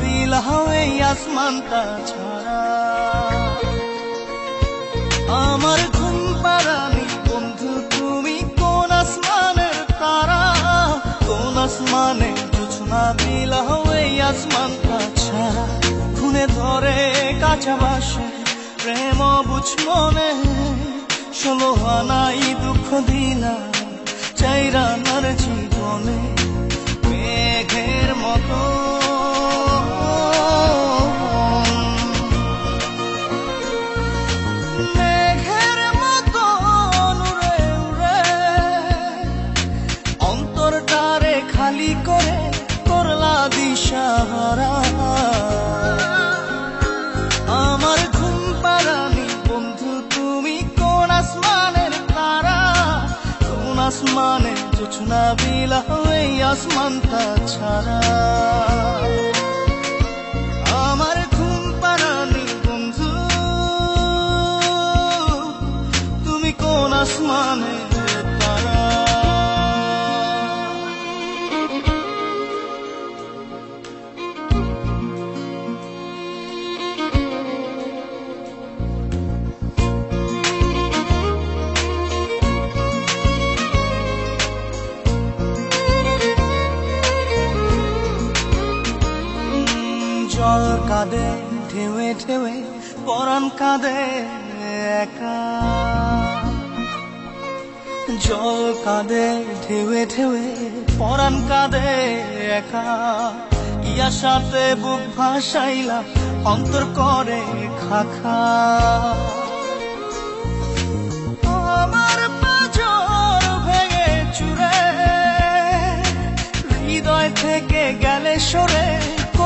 বিলাহ এই আসমানটা ছাড়া। আমার ঘুম পারানি বন্ধু, তুমি কোন আসমানের তারা? কোন আসমানে জোছনা বিলাহ এই আসমানটা ছাড়া। খুনে ধরে কাঁচা বাসে, প্রেম বুঝ মনে। ষোলো আনাই দুঃখ দিলা চাইরা নার জীবনে। অন্তরটারে করে করলা দিশাহারা। আমার ঘুম পারানি বন্ধু, তুমি কোন আসমানের তারা? কোন আসমানের জোছনা বিলা এই আসমানটা ছাড়া জল কাঁদে ঢেউে ঢেউে পরাণ কাঁদে একা। জল কাঁদে ঢেউে ঢেউে পরাণ কাঁদে একা। ইয়া সাথে বুক ভাসাইলা, অন্তর করে খাখা। ভেঙে হৃদয় থেকে সরে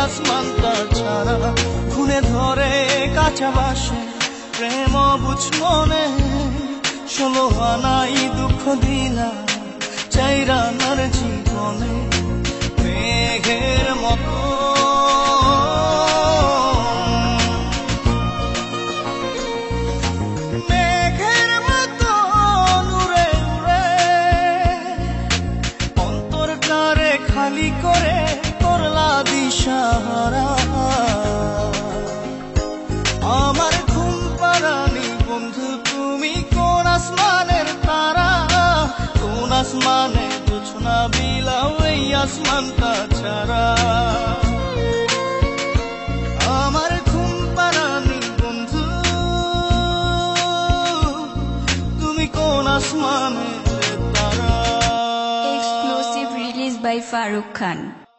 এই তার ছাড়া খুনে ধরে কাঁচা বাসে। প্রেম বুঝ মনে, ষোলো আনাই দুঃখ দিলা চাইরা নার জীবনে। আসমানে না বিলাও এই আসমানটা ছাড়া আমার ঘুম পারানি বন্ধু, তুমি কোন আসমানে তারা exclusive release by Farooq Khan.